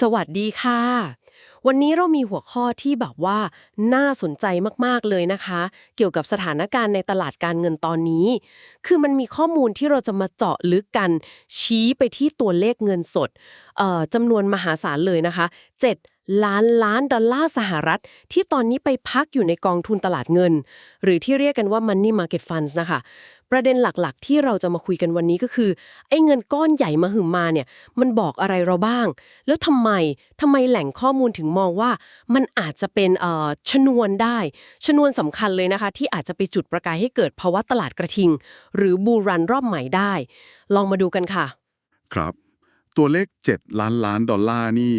สวัสดีค่ะ วันนี้เรามีหัวข้อที่แบบว่าน่าสนใจมากๆเลยนะคะ เกี่ยวกับสถานการณ์ในตลาดการเงินตอนนี้ คือมันมีข้อมูลที่เราจะมาเจาะลึกกัน ชี้ไปที่ตัวเลขเงินสดเอ่อจำนวนมหาศาลเลยนะคะ 7 ล้านล้านดอลลาร์สหรัฐ ที่ตอนนี้ไปพักอยู่ในกองทุนตลาดเงิน หรือที่เรียกกันว่า Money Market Funds นะคะ ประเด็นหลักๆ ที่เราจะมาคุยกันวันนี้ก็คือ ไอ้เงินก้อนใหญ่มาหึมมาเนี่ย มันบอกอะไรเราบ้าง แล้วทำไมทำไมแหล่งข้อมูลถึงมองว่า มันอาจจะเป็นเอ่อชนวนได้ ชนวนสำคัญเลยนะคะ ที่อาจจะไปจุดประกายให้เกิดภาวะตลาดกระทิง หรือบูรันรอบใหม่ได้ ลองมาดูกันค่ะ ครับ ตัวเลข 7 ล้านล้านดอลลาร์นี่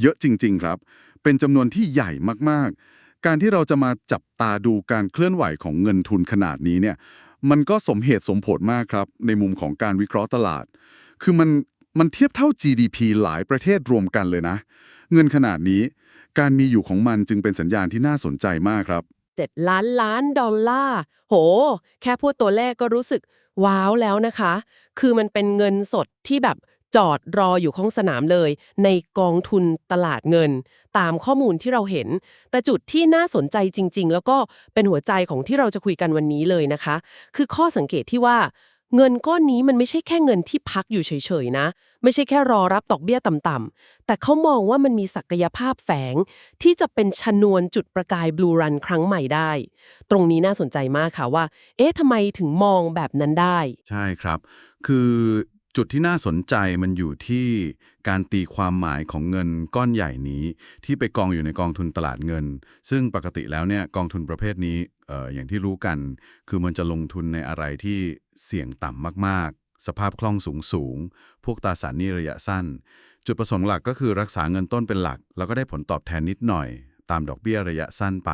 เยอะจริง ๆ ครับ เป็นจำนวนที่ใหญ่มากๆ การที่เราจะมาจับตาดูการเคลื่อนไหวของเงินทุนขนาดนี้เนี่ยมันก็สมเหตุสมผลมากครับ ในมุมของการวิเคราะห์ตลาด คือมันมันเทียบเท่า GDP หลายประเทศรวมกันเลยนะ เงินขนาดนี้ การมีอยู่ของมันจึงเป็นสัญญาณที่น่าสนใจมากครับ 7 ล้านล้านดอลลาร์ โห แค่พูดตัวเลขก็รู้สึก ว้าวแล้วนะคะ คือมันเป็นเงินสดที่แบบจอดรออยู่ข้างสนามเลย ในกองทุนตลาดเงิน ตามข้อมูลที่เราเห็น แต่จุดที่น่าสนใจจริง ๆ แล้วก็เป็นหัวใจของที่เราจะคุยกันวันนี้เลยนะคะ คือข้อสังเกตที่ว่า เงินก้อนนี้มันไม่ใช่แค่เงินที่พักอยู่เฉยๆนะ ไม่ใช่แค่รอรับดอกเบี้ยต่ำๆแต่เขามองว่ามันมีศักยภาพแฝง ที่จะเป็นชนวนจุดประกายบลูรันครั้งใหม่ได้ ตรงนี้น่าสนใจมากค่ะว่า เอ๊ะทำไมถึงมองแบบนั้นได้ ใช่ครับ คือ จุดที่น่าสนใจมันอยู่ที่การตีความหมายของเงินก้อนใหญ่นี้ ที่ไปกองอยู่ในกองทุนตลาดเงิน ซึ่งปกติแล้วเนี่ยกองทุนประเภทนี้อออย่างที่รู้กัน คือมันจะลงทุนในอะไรที่เสี่ยงต่ำมากๆ สภาพคล่องสูงสูงๆพวกตราสารหนี้ระยะสั้น จุดประสงค์หลักก็คือรักษาเงินต้นเป็นหลัก แล้วก็ได้ผลตอบแทนนิดหน่อย ตามดอกเบี้ยระยะสั้นไป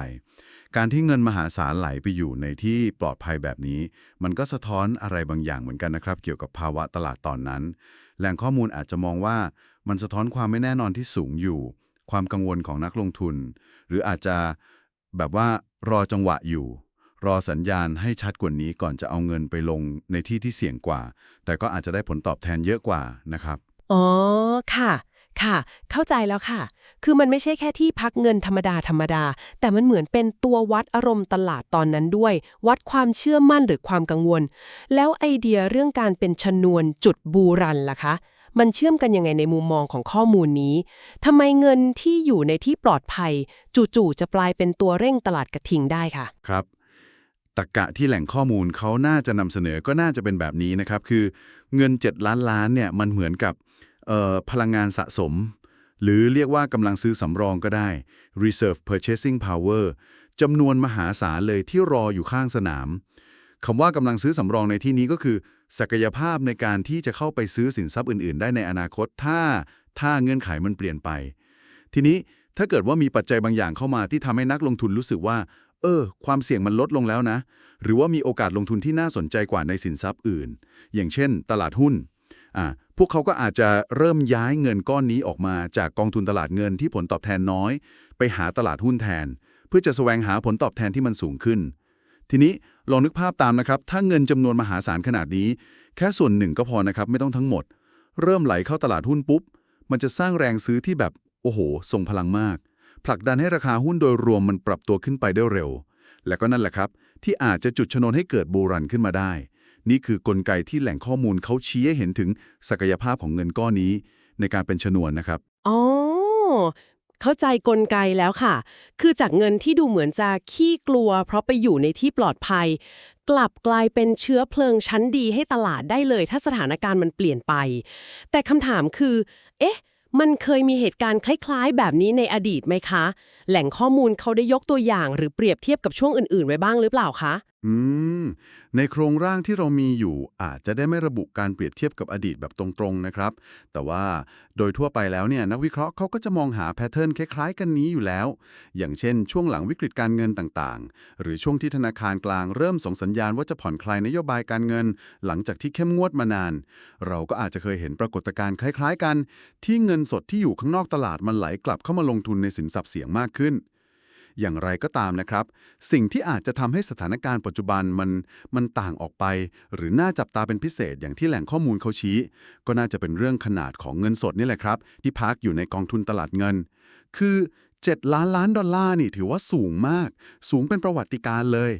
การที่เงินมหาศาลไหลไปอยู่ในที่ปลอดภัยแบบนี้ มันก็สะท้อนอะไรบางอย่างเหมือนกันนะครับ เกี่ยวกับภาวะตลาดตอนนั้น แหล่งข้อมูลอาจจะมองว่ามันสะท้อนความไม่แน่นอนที่สูงอยู่ ความกังวลของนักลงทุน หรืออาจจะแบบว่ารอจังหวะอยู่ รอสัญญาณให้ชัดกว่านี้ก่อนจะเอาเงินไปลงในที่ที่เสี่ยงกว่า แต่ก็อาจจะได้ผลตอบแทนเยอะกว่านะครับ อ๋อ ค่ะ ค่ะ เข้าใจแล้วค่ะ คือมันไม่ใช่แค่ที่พักเงินธรรมดาธรรมดา แต่มันเหมือนเป็นตัววัดอารมณ์ตลาดตอนนั้นด้วย วัดความเชื่อมั่นหรือความกังวล แล้วไอเดียเรื่องการเป็นชนวนจุดบูรันล่ะคะ มันเชื่อมกันยังไงในมุมมองของข้อมูลนี้ทำไมเงินที่อยู่ในที่ปลอดภัย จู่ๆจะกลายเป็นตัวเร่งตลาดกระทิงได้ค่ะ ครับตรกกะที่แหล่งข้อมูลเขาน่าจะนำเสนอก็น่าจะเป็นแบบนี้นะครับ คือเงิน 7 ล้านล้านเนี่ยมันเหมือนกับ พลังงานสะสม หรือเรียกว่ากำลังซื้อสำรองก็ได้ reserve purchasing power จำนวนมหาศาลเลยที่รออยู่ข้างสนามคำว่ากำลังซื้อสำรองในที่นี้ก็คือ ศักยภาพในการที่จะเข้าไปซื้อสินทรัพย์อื่น ๆ ได้ในอนาคตถ้าถ้าเงื่อนไขมันเปลี่ยนไป ทีนี้ถ้าเกิดว่ามีปัจจัยบางอย่างเข้ามาที่ทำให้นักลงทุนรู้สึกว่า เออ ความเสี่ยงมันลดลงแล้วนะ หรือว่ามีโอกาสลงทุนที่น่าสนใจกว่าในสินทรัพย์อื่น อย่างเช่น ตลาดหุ้นอ่า พวกเขาก็อาจจะเริ่มย้ายเงินก้อนนี้ออกมาจากกองทุนตลาดเงินที่ผลตอบแทนน้อย ไปหาตลาดหุ้นแทน เพื่อจะแสวงหาผลตอบแทนที่มันสูงขึ้น ทีนี้ลองนึกภาพตามนะครับ ถ้าเงินจำนวนมหาศาลขนาดนี้ แค่ส่วนหนึ่งก็พอนะครับไม่ต้องทั้งหมด เริ่มไหลเข้าตลาดหุ้นปุ๊บ มันจะสร้างแรงซื้อที่แบบโอ้โหทรงพลังมาก ผลักดันให้ราคาหุ้นโดยรวมมันปรับตัวขึ้นไปได้เร็ว และก็นั่นแหละครับ ที่อาจจะจุดชนวนให้เกิดบูรันขึ้นมาได้ นี่คือกลไกที่แหล่งข้อมูลเขาชี้ให้เห็นถึงศักยภาพของเงินก้อนนี้ ในการเป็นชนวนนะครับ อ๋อ เข้าใจกลไกแล้วค่ะ คือจากเงินที่ดูเหมือนจะขี้กลัว เพราะไปอยู่ในที่ปลอดภัย กลับกลายเป็นเชื้อเพลิงชั้นดีให้ตลาดได้เลย ถ้าสถานการณ์มันเปลี่ยนไป แต่คำถามคือ เอ๊ะมันเคยมีเหตุการณ์คล้าย ๆ แบบนี้ในอดีตไหมคะ แหล่งข้อมูลเขาได้ยกตัวอย่างหรือเปรียบเทียบกับช่วงอื่น ๆ ไว้บ้างหรือเปล่าคะ อืม ในโครงร่างที่เรามีอยู่อาจจะได้ไม่ระบุการเปรียบเทียบกับอดีตแบบตรงๆนะครับ แต่ว่าโดยทั่วไปแล้วเนี่ยนักวิเคราะห์เขาก็จะมองหาแพทเทิร์นคล้ายๆ กันนี้อยู่แล้ว อย่างเช่น ช่วงหลังวิกฤตการเงินต่างๆ หรือช่วงที่ธนาคารกลางเริ่มส่งสัญญาณว่าจะผ่อนคลายนโยบายการเงิน หลังจากที่เข้มงวดมานาน เราก็อาจจะเคยเห็นปรากฏการณ์คล้าย ๆ กัน ที่เงินสดที่อยู่ข้างนอกตลาดมันไหลกลับเข้ามาลงทุนในสินทรัพย์เสี่ยงมากขึ้น อย่างไรก็ตามนะครับ สิ่งที่อาจจะทำให้สถานการณ์ปัจจุบันมันมันต่างออกไป หรือน่าจับตาเป็นพิเศษอย่างที่แหล่งข้อมูลเขาชี้ ก็น่าจะเป็นเรื่องขนาดของเงินสดนี่แหละครับ ที่พักอยู่ในกองทุนตลาดเงิน คือ 7 ล้านล้านดอลลาร์นี่ถือว่าสูงมาก สูงเป็นประวัติการเลย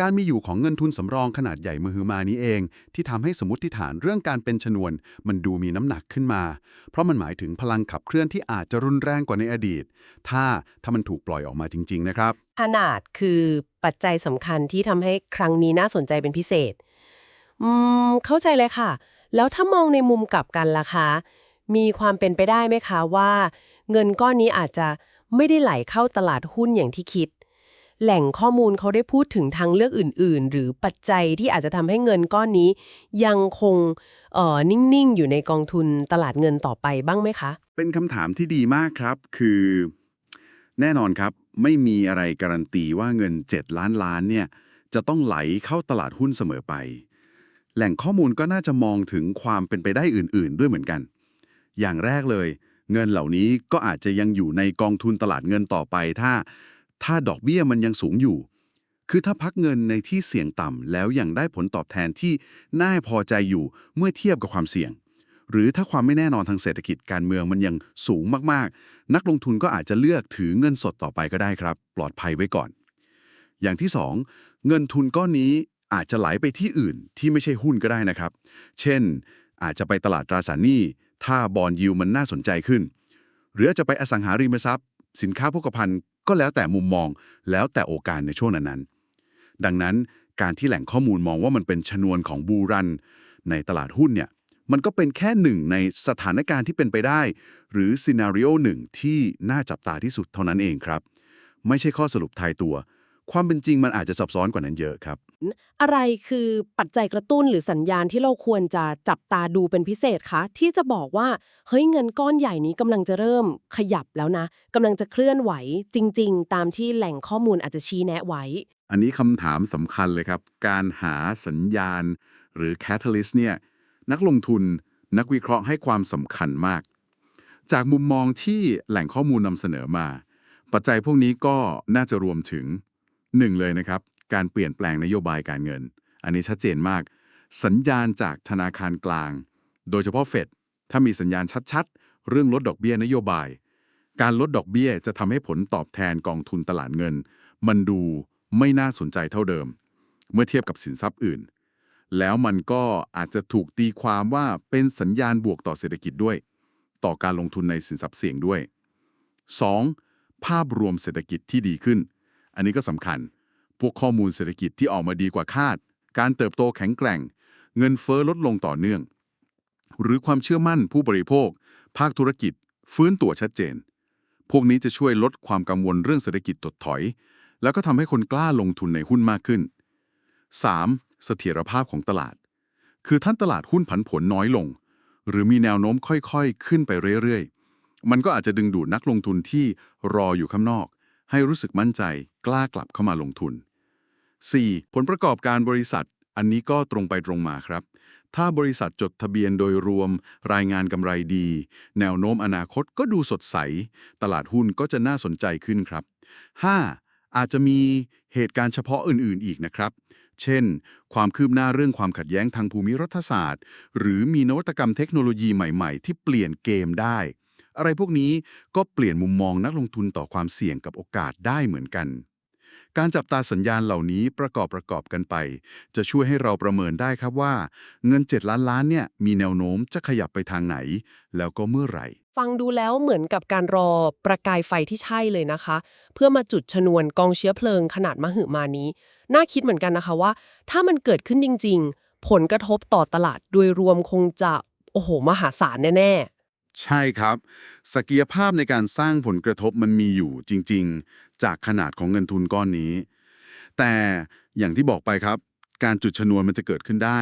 การมีอยู่ของเงินทุนสำรองขนาดใหญ่มือฮือมานี้เอง ที่ทำให้สมมติฐานเรื่องการเป็นชนวน มันดูมีน้ำหนักขึ้นมา เพราะมันหมายถึงพลังขับเคลื่อนที่อาจจะรุนแรงกว่าในอดีต ถ้าถ้ามันถูกปล่อยออกมาจริง ๆ นะครับ ขนาดคือปัจจัยสำคัญที่ทำให้ครั้งนี้น่าสนใจเป็นพิเศษ อืม เข้าใจเลยค่ะ แล้วถ้ามองในมุมกลับกันล่ะคะ มีความเป็นไปได้ไหมคะว่า เงินก้อนนี้อาจจะไม่ได้ไหลเข้าตลาดหุ้นอย่างที่คิด แหล่งข้อมูลเขาได้พูดถึงทางเลือกอื่น ๆ หรือปัจจัยที่อาจจะทำให้เงินก้อนนี้ ยังคงเอ่อนิ่ง ๆ อยู่ในกองทุนตลาดเงินต่อไปบ้างไหมคะ เป็นคำถามที่ดีมากครับ คือ แน่นอนครับไม่มีอะไรการันตีว่าเงิน 7 ล้านล้านเนี่ยจะต้องไหลเข้าตลาดหุ้นเสมอไป แหล่งข้อมูลก็น่าจะมองถึงความเป็นไปได้อื่น ๆ ด้วยเหมือนกัน อย่างแรกเลย เงินเหล่านี้ก็อาจจะยังอยู่ในกองทุนตลาดเงินต่อไป ถ้า ถ้าดอกเบี้ยมันยังสูงอยู่ คือถ้าพักเงินในที่เสี่ยงต่ำแล้วยังได้ผลตอบแทนที่น่าพอใจอยู่เมื่อเทียบกับความเสี่ยง หรือถ้าความไม่แน่นอนทางเศรษฐกิจการเมืองมันยังสูงมากๆ นักลงทุนก็อาจจะเลือกถือเงินสดต่อไปก็ได้ครับ ปลอดภัยไว้ก่อน อย่างที่สองเงินทุนก้อนนี้อาจจะไหลไปที่อื่นที่ไม่ใช่หุ้นก็ได้นะครับ เช่น อาจจะไปตลาดตราสารหนี้ถ้าบอลยิวมันน่าสนใจขึ้น หรืออาจจะไปอสังหาริมทรัพย์ สินค้าโภคภัณฑ์ ก็แล้วแต่มุมมองแล้วแต่โอกาสในช่วงนั้นๆดังนั้นการที่แหล่งข้อมูลมองว่ามันเป็นชนวนของบูรัน ในตลาดหุ้นเนี่ยมันก็เป็นแค่หนึ่งในสถานการณ์ที่เป็นไปได้ หรือซีนารีโอหนึ่งที่น่าจับตาที่สุดเท่านั้นเองครับ ไม่ใช่ข้อสรุปทายตัว ความเป็นจริงมันอาจจะซับซ้อนกว่านั้นเยอะครับ อะไรคือปัจจัยกระตุ้นหรือสัญญาณที่เราควรจะจับตาดูเป็นพิเศษคะ ที่จะบอกว่าเฮ้ยเงินก้อนใหญ่นี้กำลังจะเริ่มขยับแล้วนะกำลังจะเคลื่อนไหวจริง ๆ ตามที่แหล่งข้อมูลอาจจะชี้แนะไว้ อันนี้คำถามสำคัญเลยครับ การหาสัญญาณ หรือ catalyst เนี่ยนักลงทุนนักวิเคราะห์ให้ความสำคัญมาก จากมุมมองที่แหล่งข้อมูลนำเสนอมา ปัจจัยพวกนี้ก็น่าจะรวมถึง 1เลยนะครับ การเปลี่ยนแปลงนโยบายการเงิน อันนี้ชัดเจนมาก สัญญาณจากธนาคารกลาง โดยเฉพาะเฟดถ้ามีสัญญาณชัดๆ เรื่องลดดอกเบี้ยนโยบาย การลดดอกเบี้ยจะทำให้ผลตอบแทนกองทุนตลาดเงิน มันดูไม่น่าสนใจเท่าเดิม เมื่อเทียบกับสินทรัพย์อื่น แล้วมันก็อาจจะถูกตีความว่าเป็นสัญญาณบวกต่อเศรษฐกิจด้วย ต่อการลงทุนในสินทรัพย์เสี่ยงด้วย 2. ภาพรวมเศรษฐกิจที่ดีขึ้น อันนี้ก็สำคัญ พวกข้อมูลเศรษฐกิจที่ออกมาดีกว่าคาด การเติบโตแข็งแกร่ง เงินเฟ้อลดลงต่อเนื่อง หรือความเชื่อมั่นผู้บริโภค ภาคธุรกิจ ฟื้นตัวชัดเจน พวกนี้จะช่วยลดความกังวลเรื่องเศรษฐกิจถดถอย แล้วก็ทำให้คนกล้าลงทุนในหุ้นมากขึ้น 3. เสถียรภาพของตลาด คือท่านตลาดหุ้นผันผวนน้อยลง หรือมีแนวโน้มค่อยๆ ขึ้นไปเรื่อยๆ มันก็อาจจะดึงดูดนักลงทุนที่รออยู่ข้างนอก ให้รู้สึกมั่นใจกล้ากลับเข้ามาลงทุน 4. ผลประกอบการบริษัท อันนี้ก็ตรงไปตรงมาครับ ถ้าบริษัทจดทะเบียนโดยรวม รายงานกำไรดี แนวโน้มอนาคตก็ดูสดใส ตลาดหุ้นก็จะน่าสนใจขึ้นครับ 5. อาจจะมีเหตุการณ์เฉพาะอื่นๆ อีกนะครับ เช่น ความคืบหน้าเรื่องความขัดแย้งทางภูมิรัฐศาสตร์ หรือมีนวัตกรรมเทคโนโลยีใหม่ ๆ ที่เปลี่ยนเกมได้ อะไรพวกนี้ก็เปลี่ยนมุมมองนักลงทุนต่อความเสี่ยงกับโอกาสได้เหมือนกัน การจับตาสัญญาณเหล่านี้ประกอบประกอบกันไป จะช่วยให้เราประเมินได้ครับว่า เงิน 7 ล้านล้านเนี่ยมีแนวโน้มจะขยับไปทางไหน แล้วก็เมื่อไหร่ ฟังดูแล้วเหมือนกับการรอประกายไฟที่ใช่เลยนะคะ เพื่อมาจุดชนวนกองเชื้อเพลิงขนาดมหึมานี้ น่าคิดเหมือนกันนะคะว่า ถ้ามันเกิดขึ้นจริง ๆ ผลกระทบต่อตลาดโดยรวมคงจะโอ้โห มหาศาลแน่ ใช่ครับ ศักยภาพในการสร้างผลกระทบมันมีอยู่จริง ๆ จากขนาดของเงินทุนก้อนนี้ แต่อย่างที่บอกไปครับ การจุดชนวนมันจะเกิดขึ้นได้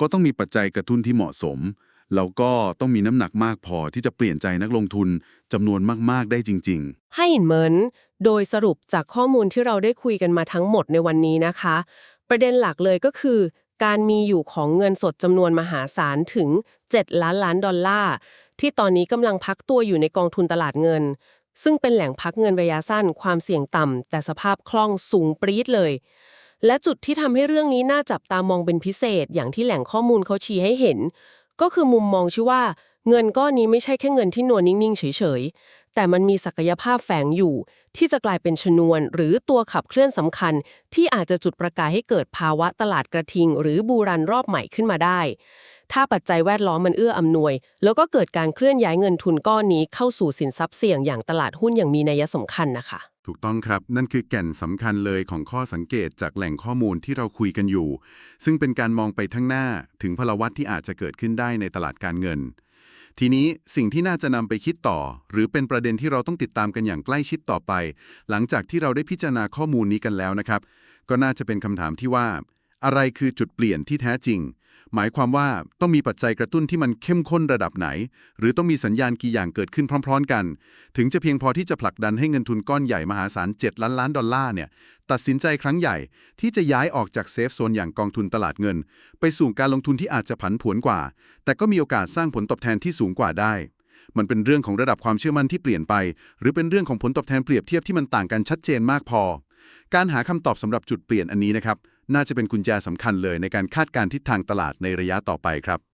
ก็ต้องมีปัจจัยกระตุ้นที่เหมาะสม แล้วก็ต้องมีน้ำหนักมากพอที่จะเปลี่ยนใจนักลงทุนจำนวนมากๆได้จริง ๆ ให้เห็นเหมือน โดยสรุปจากข้อมูลที่เราได้คุยกันมาทั้งหมดในวันนี้นะคะ ประเด็นหลักเลยก็คือ การมีอยู่ของเงินสดจำนวนมหาศาลถึง 7 ล้านล้านดอลลาร์ ที่ตอนนี้กำลังพักตัวอยู่ในกองทุนตลาดเงิน ซึ่งเป็นแหล่งพักเงินระยะสั้น ความเสี่ยงต่ำแต่สภาพคล่องสูงปรี๊ดเลย และจุดที่ทำให้เรื่องนี้น่าจับตามองเป็นพิเศษ อย่างที่แหล่งข้อมูลเขาชี้ให้เห็น ก็คือมุมมองชื่อว่า เงินก้อนนี้ไม่ใช่แค่เงินที่นวลนิ่งๆเฉยๆ แต่มันมีศักยภาพแฝงอยู่ ที่จะกลายเป็นชนวน หรือตัวขับเคลื่อนสำคัญ ที่อาจจะจุดประกายให้เกิดภาวะตลาดกระทิง หรือบูรันรอบใหม่ขึ้นมาได้ ถ้าปัจจัยแวดล้อมมันเอื้ออำนวย แล้วก็เกิดการเคลื่อนย้ายเงินทุนก้อนนี้เข้าสู่สินทรัพย์เสี่ยงอย่างตลาดหุ้นอย่างมีนัยสำคัญนะคะ ถูกต้องครับนั่นคือแก่นสำคัญเลยของข้อสังเกตจากแหล่งข้อมูลที่เราคุยกันอยู่ ซึ่งเป็นการมองไปข้งหน้าถึงพลวัตที่อาจจะเกิดขึ้นได้ในตลาดการเงิน ทีนี้สิ่งที่น่าจะนำไปคิดต่อ หรือเป็นประเด็นที่เราต้องติดตามกันอย่างใกล้ชิดต่อไป หลังจากที่เราได้พิจารณาข้อมูลนี้กันแล้วนะครับ ก็น่าจะเป็นคำถามที่ว่า อะไรคือจุดเปลี่ยนที่แท้จริง หมายความว่าต้องมีปัจจัยกระตุ้นที่มันเข้มข้นระดับไหน หรือต้องมีสัญญาณกี่อย่างเกิดขึ้นพร้อม ๆ กัน ถึงจะเพียงพอที่จะผลักดันให้เงินทุนก้อนใหญ่มหาศาล 7 ล้านล้านดอลลาร์เนี่ยตัดสินใจครั้งใหญ่ที่จะย้ายออกจากเซฟโซนอย่างกองทุนตลาดเงิน ไปสู่การลงทุนที่อาจจะผันผวนกว่า แต่ก็มีโอกาสสร้างผลตอบแทนที่สูงกว่าได้ มันเป็นเรื่องของระดับความเชื่อมั่นที่เปลี่ยนไป หรือเป็นเรื่องของผลตอบแทนเปรียบเทียบที่มันต่างกันชัดเจนมากพอ การหาคำตอบสำหรับจุดเปลี่ยนอันนี้นะครับ น่าจะเป็นกุญแจสำคัญเลยในการคาดการณ์ทิศทางตลาดในระยะต่อไปครับ